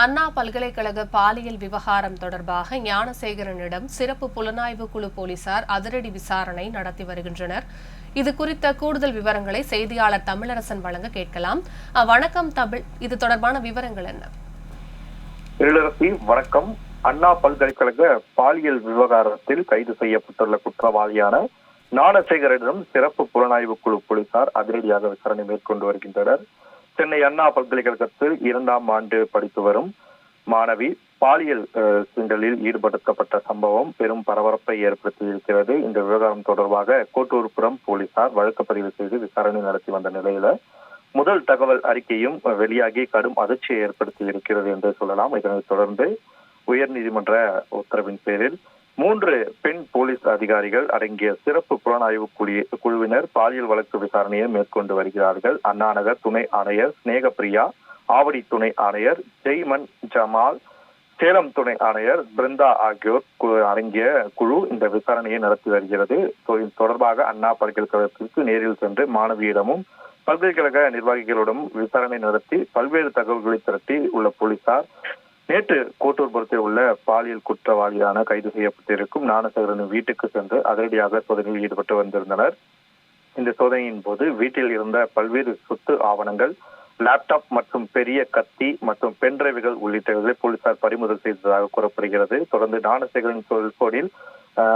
அண்ணா பல்கலைக்கழக பாலியல் விவகாரம் தொடர்பாக ஞானசேகரனிடம் சிறப்பு புலனாய்வு குழு போலீசார் அதிரடி விசாரணை நடத்தி வருகின்றனர். இது குறித்த கூடுதல் விவரங்களை செய்தியாளர் தமிழரசன் வழங்க கேட்கலாம். வணக்கம் தமிழ். இது தொடர்பான விவரங்கள் என்ன? எழிலரசி வணக்கம். அண்ணா பல்கலைக்கழக பாலியல் விவகாரத்தில் கைது செய்யப்பட்டுள்ள குற்றவாளியான ஞானசேகரனிடம் சிறப்பு புலனாய்வு குழு போலீசார் அதிரடியாக விசாரணை மேற்கொண்டு வருகின்றனர். சென்னை அண்ணா பல்கலைக்கழகத்தில் இரண்டாம் ஆண்டு படித்து வரும் மாணவி பாலியல் அஹ், ஈடுபடுத்தப்பட்ட சம்பவம் பெரும் பரபரப்பை ஏற்படுத்தியிருக்கிறது. இந்த விவகாரம் தொடர்பாக கோட்டூர்புரம் போலீசார் வழக்கு பதிவு செய்து விசாரணை நடத்தி வந்த நிலையில முதல் தகவல் அறிக்கையும் வெளியாகி கடும் அதிர்ச்சியை ஏற்படுத்தி இருக்கிறது என்று சொல்லலாம். இதனைத் தொடர்ந்து உயர்நீதிமன்ற உத்தரவின் பேரில் மூன்று பெண் போலீஸ் அதிகாரிகள் அடங்கிய சிறப்பு புலனாய்வு குழு குழுவினர் பாலியல் வழக்கு விசாரணையை மேற்கொண்டு வருகிறார்கள். அண்ணாநகர் துணை ஆணையர் ஸ்நேகப்பிரியா ஆவடி துணை ஆணையர் ஜெய்மன் ஜமால் சேலம் துணை ஆணையர் பிருந்தா ஆகியோர் கு- அடங்கிய குழு இந்த விசாரணையை நடத்தி வருகிறது. இது தொடர்பாக அண்ணா பல்கலைக்கழகத்திற்கு நேரில் சென்று மாணவியிடமும் பல்கலைக்கழக நிர்வாகிகளிடம் விசாரணை நடத்தி பல்வேறு தகவல்களை திரட்டி உள்ள போலீசார் நேற்று கோட்டூர்புரத்தில் உள்ள பாலியல் குற்றவாளியான கைது செய்யப்பட்டிருக்கும் ஞானசேகரனின் வீட்டுக்கு சென்று அதிரடியாக சோதனையில் ஈடுபட்டு வந்திருந்தனர். இந்த சோதனையின் போது வீட்டில் இருந்த பல்வேறு சொத்து ஆவணங்கள் லேப்டாப் மற்றும் பெரிய கத்தி மற்றும் பென்டிரைவுகள் உள்ளிட்டவர்களை போலீசார் பறிமுதல் செய்ததாக கூறப்படுகிறது. தொடர்ந்து ஞானசேகரின் செல்போனில்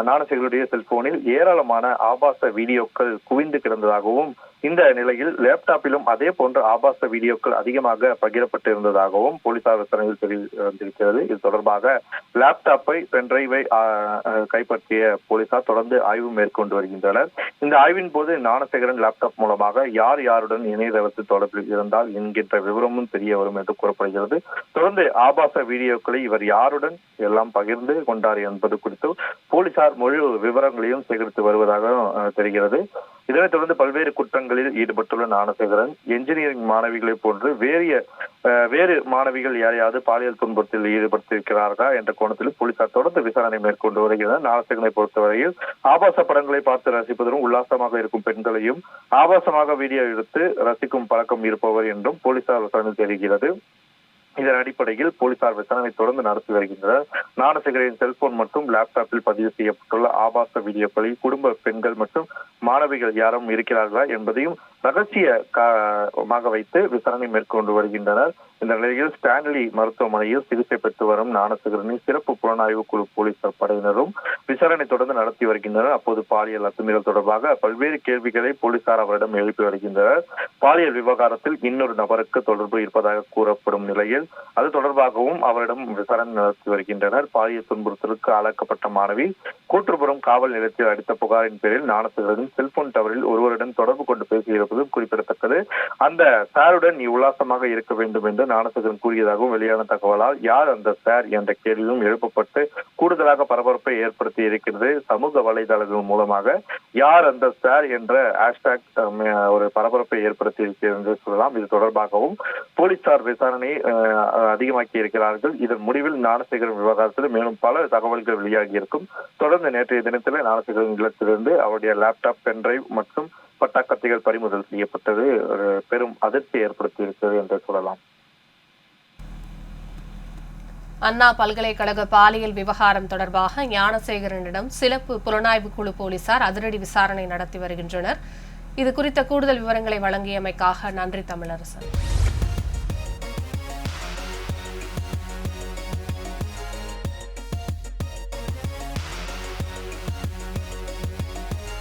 ஞானசேகருடைய செல்போனில் ஏராளமான ஆபாச வீடியோக்கள் குவிந்து கிடந்ததாகவும் இந்த நிலையில் லேப்டாப்பிலும் அதே போன்ற ஆபாச வீடியோக்கள் அதிகமாக பகிரப்பட்டிருந்ததாகவும் போலீசார் விசாரணையில் தெரிவித்திருக்கிறது. இது தொடர்பாக லேப்டாப்பை பென்டிரைவை கைப்பற்றிய போலீசார் தொடர்ந்து ஆய்வு மேற்கொண்டு வருகின்றனர். இந்த ஆய்வின் போது ஞானசேகரன் லேப்டாப் மூலமாக யார் யாருடன் இணையதளத்தில் தொடர்பில் இருந்தால் என்கின்ற விவரமும் தெரிய வரும் என்று கூறப்படுகிறது. தொடர்ந்து ஆபாச வீடியோக்களை இவர் யாருடன் எல்லாம் பகிர்ந்து கொண்டார் என்பது குறித்து போலீசார் முழு விவரங்களையும் சேகரித்து வருவதாக அஹ், தெரிகிறது. இதனைத் தொடர்ந்து பல்வேறு குற்றங்களில் ஈடுபட்டுள்ள ஞானசேகரன் என்ஜினியரிங் மாணவிகளைப் போன்று வேறிய வேறு மாணவிகள் யாரையாவது பாலியல் துன்பத்தில் ஈடுபடுத்தியிருக்கிறார்களா என்ற கோணத்தில் போலீசார் தொடர்ந்து விசாரணை மேற்கொண்டு வருகின்றனர் ஞானசேகரனை பொறுத்தவரையில் ஆபாச படங்களை பார்த்து ரசிப்பதும் உல்லாசமாக இருக்கும் பெண்களையும் ஆபாசமாக வீடியோ எடுத்து ரசிக்கும் பழக்கம் இருப்பவர் என்றும் போலீசார் விசாரணை தெரிகிறது இதன் அடிப்படையில் போலீசார் விசாரணை தொடர்ந்து நடத்தி வருகின்றனர். ஞானசேகரின் செல்போன் மற்றும் லேப்டாப்பில் பதிவு செய்யப்பட்டுள்ள ஆபாச வீடியோக்களில் குடும்ப பெண்கள் மற்றும் மாணவிகள் யாரும் இருக்கிறார்களா என்பதையும் ரகசிய மாக வைத்து விசாரணை மேற்கொண்டு வருகின்றனர். இந்த நிலையில் ஸ்டான்லி மருத்துவமனையில் சிகிச்சை பெற்று வரும் ஞானசேகரனின் சிறப்பு புலனாய்வு குழு போலீசார் படையினரும் விசாரணை தொடர்ந்து நடத்தி வருகின்றனர். அப்போது பாலியல் அத்துமீறல் தொடர்பாக பல்வேறு கேள்விகளை போலீசார் அவரிடம் எழுப்பி வருகின்றனர். பாலியல் விவகாரத்தில் இன்னொரு நபருக்கு தொடர்பு இருப்பதாக கூறப்படும் நிலையில் அது தொடர்பாகவும் அவரிடம் விசாரணை நடத்தி வருகின்றனர். பாலியல் துன்புறுத்தலுக்கு ஆளாக்கப்பட்ட மாணவி கூற்றுப்புறம் காவல் நிலையத்தில் அளித்த புகாரின் பேரில் ஞானசேகரனின் செல்போன் டவரில் ஒருவரிடம் தொடர்பு கொண்டு இருப்பதும் குறிப்பிடத்தக்கது. அந்த சாருடன் நீ உல்லாசமாக இருக்க வேண்டும் என்று ஞானசேகரன் கூறியதாகவும் வெளியான தகவலால் யார் அந்த சார் என்ற கேள்வியும் எழுப்பப்பட்டு கூடுதலாக பரபரப்பை ஏற்படுத்தி இருக்கிறது. சமூக வலைதளங்கள் மூலமாக யார் அந்த சார் என்ற ஹேஷ்டாக் ஒரு பரபரப்பை ஏற்படுத்தி இருக்கிறது என்று சொல்லலாம். இது தொடர்பாகவும் போலீசார் விசாரணை அதிகமாக்கி இருக்கிறார்கள். இதன் முடிவில் ஞானசேகரன் விவகாரத்தில் மேலும் பல தகவல்கள் வெளியாகி இருக்கும். தொடர்ந்து நேற்றைய தினத்தில் ஞானசேகரன் இல்லத்திலிருந்து அவருடைய லேப்டாப் பென்டிரைவ் மற்றும் பட்டாக்கத்தைகள் பறிமுதல் செய்யப்பட்டது. ஒரு பெரும் அதிர்ச்சி ஏற்படுத்தி இருக்கிறது என்று சொல்லலாம். அண்ணா பல்கலைக்கழக பாலியல் விவகாரம் தொடர்பாக ஞானசேகரனிடம் சிறப்பு புலனாய்வு குழு போலீசார் அதிரடி விசாரணை நடத்தி வருகின்றனர். இது குறித்த கூடுதல் விவரங்களை வழங்கியமைக்காக நன்றி தமிழரசன்.